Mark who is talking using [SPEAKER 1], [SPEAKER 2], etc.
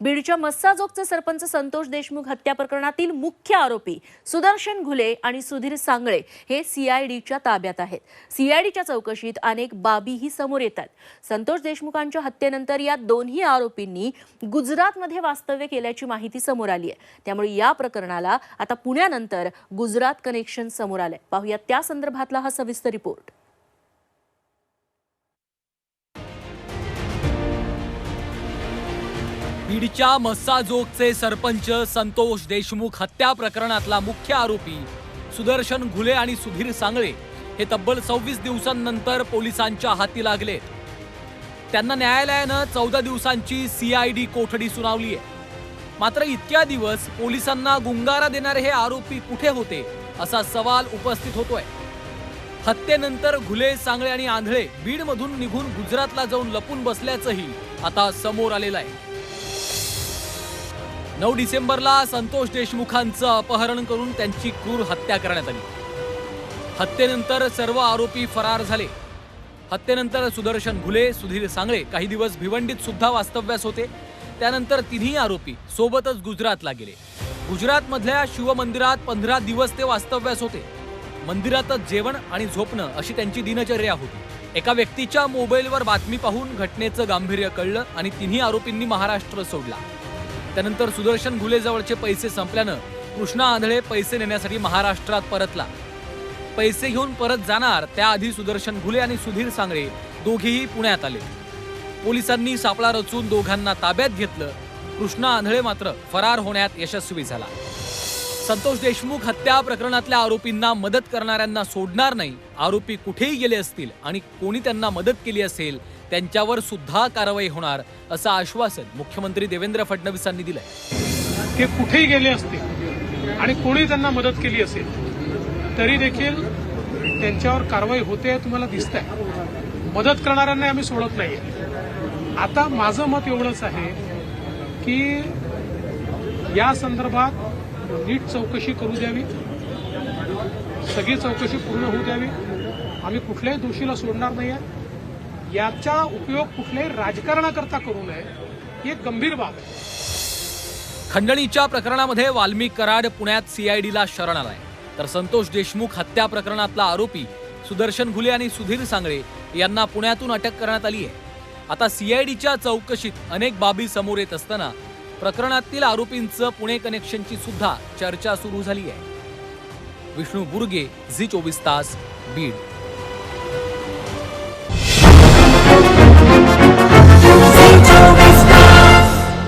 [SPEAKER 1] बीडच्या मस्साजोगचे सरपंच संतोष देशमुख हत्या प्रकरणातील मुख्य आरोपी सुदर्शन घुले आणि सुधीर सांगळे हे सीआयडीच्या ताब्यात आहेत. सीआयडीच्या चौकशीत अनेक बाबीही समोर येतात. संतोष देशमुखांच्या हत्येनंतर या दोन्ही आरोपींनी गुजरातमध्ये वास्तव्य केल्याची माहिती समोर आली आहे. त्यामुळे या प्रकरणाला आता पुण्यानंतर गुजरात कनेक्शन समोर आलंय. पाहूया त्या संदर्भातला हा सविस्तर रिपोर्ट
[SPEAKER 2] बीडच्या मस्साजोगचे सरपंच संतोष देशमुख हत्या प्रकरणातला मुख्य आरोपी सुदर्शन घुले आणि सुधीर सांगळे हे तब्बल सव्वीस दिवसांनंतर पोलिसांच्या हाती लागले. त्यांना न्यायालयानं चौदा दिवसांची सीआयडी कोठडी सुनावली आहे. मात्र इतक्या दिवस पोलिसांना गुंगारा देणारे हे आरोपी कुठे होते असा सवाल उपस्थित होतोय. हत्येनंतर घुले सांगळे आणि आंधळे बीडमधून निघून गुजरातला जाऊन लपून बसल्याचंही आता समोर आलेलं आहे. नऊ डिसेंबरला संतोष देशमुखांचं अपहरण करून त्यांची क्रूर हत्या करण्यात आली. हत्येनंतर सर्व आरोपी फरार झाले. हत्येनंतर सुदर्शन घुले सुधीर सांगळे काही दिवस भिवंडीत सुद्धा वास्तव्यास होते. त्यानंतर तिन्ही आरोपी सोबतच गुजरातला गेले. गुजरातमधल्या शिवमंदिरात पंधरा दिवस ते वास्तव्यास होते. मंदिरातच जेवण आणि झोपणं अशी त्यांची दिनचर्या होती. एका व्यक्तीच्या मोबाईलवर बातमी पाहून घटनेचं गांभीर्य कळलं आणि तिन्ही आरोपींनी महाराष्ट्र सोडला. त्यानंतर सुदर्शन घुलेजवळचे पैसे संपल्यानं कृष्णा आंधळे पैसे नेण्यासाठी महाराष्ट्रात परतला. पैसे घेऊन परत जाणार त्याआधी सुदर्शन घुले आणि सुधीर सांगळे दोघेही पुण्यात आले. पोलिसांनी सापळा रचून दोघांना ताब्यात घेतलं. कृष्णा आंधळे मात्र फरार होण्यात यशस्वी झाला. संतोष देशमुख हत्या प्रकरणातल्या आरोपींना मदत करणाऱ्यांना सोडणार नाही. आरोपी कुठेही गेले असतील आणि कोणी त्यांना मदत केली असेल त्यांच्यावर सुद्धा कारवाई होणार असं आश्वासन मुख्यमंत्री देवेंद्र फडणवीसांनी दिलंय.
[SPEAKER 3] ते कुठेही गेले असतील आणि कोणी त्यांना मदत केली असेल तरी देखील त्यांच्यावर कारवाई होते तुम्हाला दिसत आहे मदत करणाऱ्यांना आम्ही सोडत नाही आता माझं मत एवढंच आहे की या संदर्भात नीट चौकशी करू द्यावी. सगळी चौकशी पूर्ण होऊ द्यावी. आम्ही कुठल्याही दोषीला सोडणार नाहीये. याचा उपयोग कुठल्याही राजकारणाकरता करू नये. ही एक गंभीर बाब आहे.
[SPEAKER 2] खंडणीच्या प्रकरणामध्ये वाल्मिक कराड पुण्यात सीआयडीला शरण आलाय. तर संतोष देशमुख हत्या प्रकरणातला आरोपी सुदर्शन घुले आणि सुधीर सांगळे यांना पुण्यातून अटक करण्यात आली आहे आता सीआयडीच्या चौकशीत अनेक बाबी समोर येत असताना प्रकरणातील आरोपींचं पुणे कनेक्शनची सुद्धा चर्चा सुरू झाली आहे. विष्णू बुर्गे झी चोवीस तास बीड.